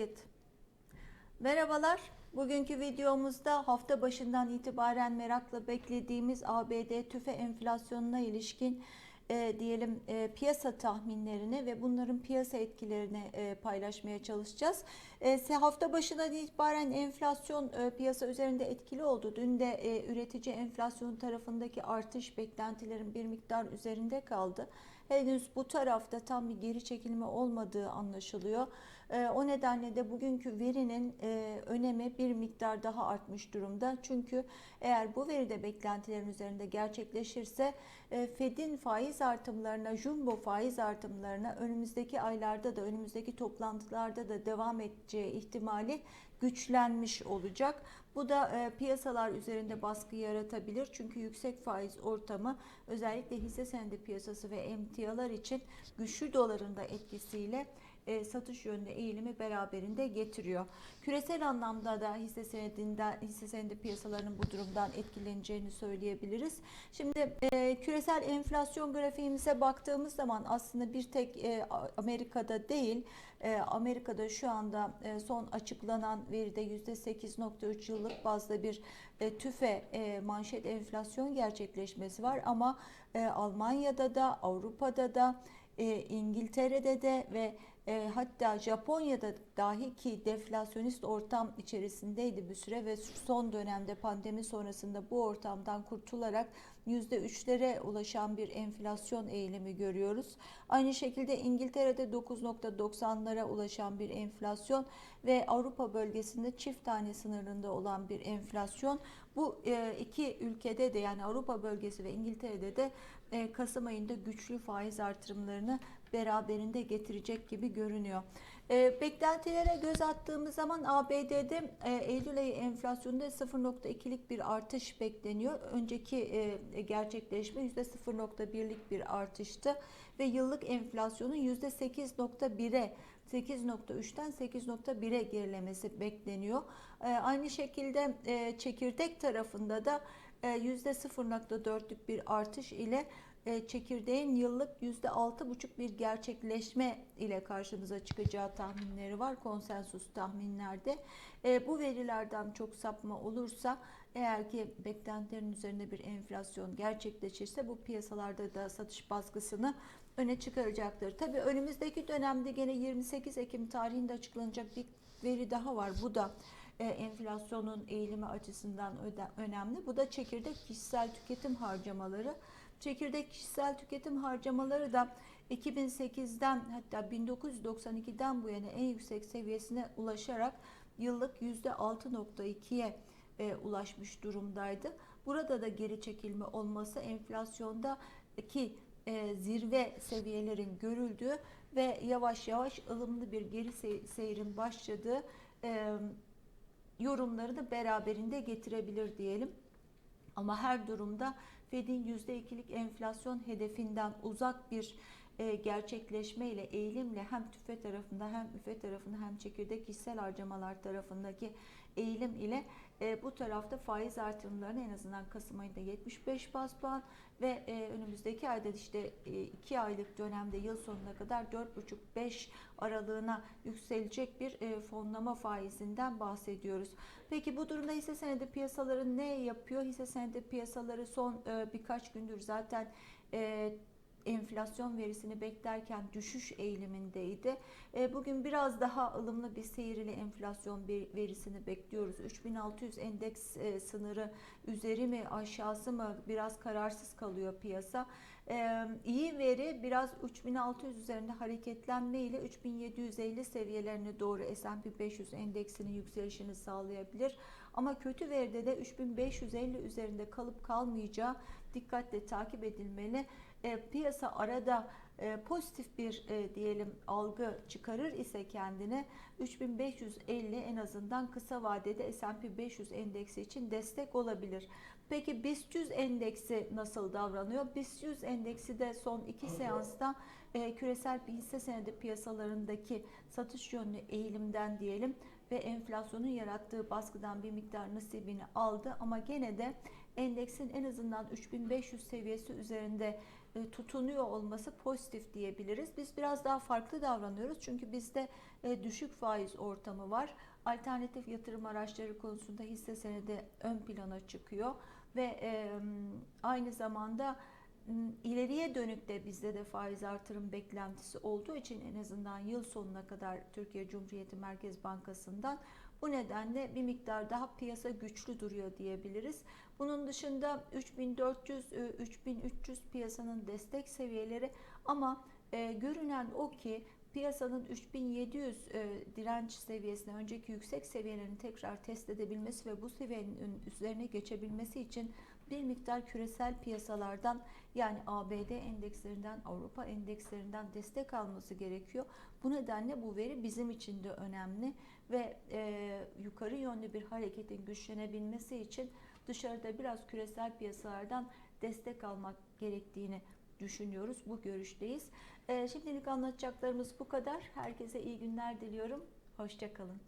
Evet. Merhabalar. Bugünkü videomuzda hafta başından itibaren merakla beklediğimiz ABD tüfe enflasyonuna ilişkin e, diyelim e, piyasa tahminlerini ve bunların piyasa etkilerini e, paylaşmaya çalışacağız. E, hafta başından itibaren enflasyon e, piyasa üzerinde etkili oldu. Dün de e, üretici enflasyon tarafındaki artış beklentilerin bir miktar üzerinde kaldı. Henüz bu tarafta tam bir geri çekilme olmadığı anlaşılıyor. E, o nedenle de bugünkü verinin e, önemi bir miktar daha artmış durumda. Çünkü eğer bu veri de beklentilerin üzerinde gerçekleşirse e, Fed'in faiz artımlarına, jumbo faiz artımlarına önümüzdeki aylarda da önümüzdeki toplantılarda da devam edeceği ihtimali güçlenmiş olacak. Bu da e, piyasalar üzerinde baskı yaratabilir. Çünkü yüksek faiz ortamı özellikle hisse senedi piyasası ve emtialar için güçlü doların da etkisiyle e, satış yönünde eğilimi beraberinde getiriyor. Küresel anlamda da hisse senedinden hisse senedi piyasalarının bu durumdan etkileneceğini söyleyebiliriz. Şimdi e, küresel enflasyon grafiğimize baktığımız zaman aslında bir tek e, Amerika'da değil e, Amerika'da şu anda e, son açıklanan veride %8.3 yıllık bazda bir e, tüfe e, manşet enflasyon gerçekleşmesi var. Ama e, Almanya'da da Avrupa'da da e, İngiltere'de de ve e, hatta Japonya'da dahi ki deflasyonist ortam içerisindeydi bir süre ve son dönemde pandemi sonrasında bu ortamdan kurtularak %3'lere ulaşan bir enflasyon eğilimi görüyoruz. Aynı şekilde İngiltere'de 9.90'lara ulaşan bir enflasyon ve Avrupa bölgesinde çift tane sınırında olan bir enflasyon. Bu e, iki ülkede de yani Avrupa bölgesi ve İngiltere'de de e, Kasım ayında güçlü faiz artırımlarını beraberinde getirecek gibi görünüyor. E, beklentilere göz attığımız zaman ABD'de e, Eylül ayı enflasyonunda 0.2'lik bir artış bekleniyor. Önceki e, gerçekleşme %0.1'lik bir artıştı ve yıllık enflasyonun %8.1'e 8.3'ten 8.1'e gerilemesi bekleniyor. E, aynı şekilde e, çekirdek tarafında da e, %0.4'lük bir artış ile e, çekirdeğin yıllık %6,5 bir gerçekleşme ile karşımıza çıkacağı tahminleri var konsensus tahminlerde. E, bu verilerden çok sapma olursa eğer ki beklentilerin üzerinde bir enflasyon gerçekleşirse bu piyasalarda da satış baskısını öne çıkaracaktır. Tabii önümüzdeki dönemde gene 28 Ekim tarihinde açıklanacak bir veri daha var. Bu da e, enflasyonun eğilimi açısından önemli. Bu da çekirdek kişisel tüketim harcamaları. Çekirdek kişisel tüketim harcamaları da 2008'den hatta 1992'den bu yana en yüksek seviyesine ulaşarak yıllık %6.2'ye e, ulaşmış durumdaydı. Burada da geri çekilme olması enflasyondaki e, zirve seviyelerin görüldüğü ve yavaş yavaş ılımlı bir geri seyrin başladığı e, yorumlarını beraberinde getirebilir diyelim. Ama her durumda Fed'in %2'lik enflasyon hedefinden uzak bir e, gerçekleşme ile eğilimle hem tüfe tarafında hem üfe tarafında hem çekirdek hissel harcamalar tarafındaki eğilim ile e, bu tarafta faiz artırımlarını en azından Kasım ayında 75 bas puan ve e, önümüzdeki ayda işte 2 e, aylık dönemde yıl sonuna kadar 4,5-5 aralığına yükselecek bir e, fonlama faizinden bahsediyoruz. Peki bu durumda hisse senedi piyasaları ne yapıyor? Hisse senedi piyasaları son e, birkaç gündür zaten e, enflasyon verisini beklerken düşüş eğilimindeydi. E, bugün biraz daha ılımlı bir seyir ile enflasyon verisini bekliyoruz. 3600 endeks e, sınırı üzeri mi aşağısı mı biraz kararsız kalıyor piyasa. E, iyi veri biraz 3600 üzerinde hareketlenme ile 3750 seviyelerine doğru S&P 500 endeksinin yükselişini sağlayabilir. Ama kötü veride de 3550 üzerinde kalıp kalmayacağı dikkatle takip edilmeli. E, piyasa arada e, pozitif bir e, diyelim algı çıkarır ise kendine 3550 en azından kısa vadede S&P 500 endeksi için destek olabilir. Peki BIST 100 endeksi nasıl davranıyor? BIST 100 endeksi de son iki seansta e, küresel hisse senedi piyasalarındaki satış yönlü eğilimden diyelim ve enflasyonun yarattığı baskıdan bir miktar nasibini aldı ama gene de endeksin en azından 3500 seviyesi üzerinde tutunuyor olması pozitif diyebiliriz. Biz biraz daha farklı davranıyoruz çünkü bizde e, düşük faiz ortamı var. Alternatif yatırım araçları konusunda hisse senedi ön plana çıkıyor ve e, aynı zamanda m, ileriye dönük de bizde de faiz artırım beklentisi olduğu için en azından yıl sonuna kadar Türkiye Cumhuriyeti Merkez Bankası'ndan bu nedenle bir miktar daha piyasa güçlü duruyor diyebiliriz. Bunun dışında 3400 e, 3300 piyasanın destek seviyeleri ama e, görünen o ki piyasanın 3700 e, direnç seviyesine önceki yüksek seviyelerini tekrar test edebilmesi ve bu seviyenin üzerine geçebilmesi için bir miktar küresel piyasalardan yani ABD endekslerinden, Avrupa endekslerinden destek alması gerekiyor. Bu nedenle bu veri bizim için de önemli ve e, yönlü bir hareketin güçlenebilmesi için dışarıda biraz küresel piyasalardan destek almak gerektiğini düşünüyoruz. Bu görüşteyiz. E, şimdilik anlatacaklarımız bu kadar. Herkese iyi günler diliyorum. Hoşçakalın.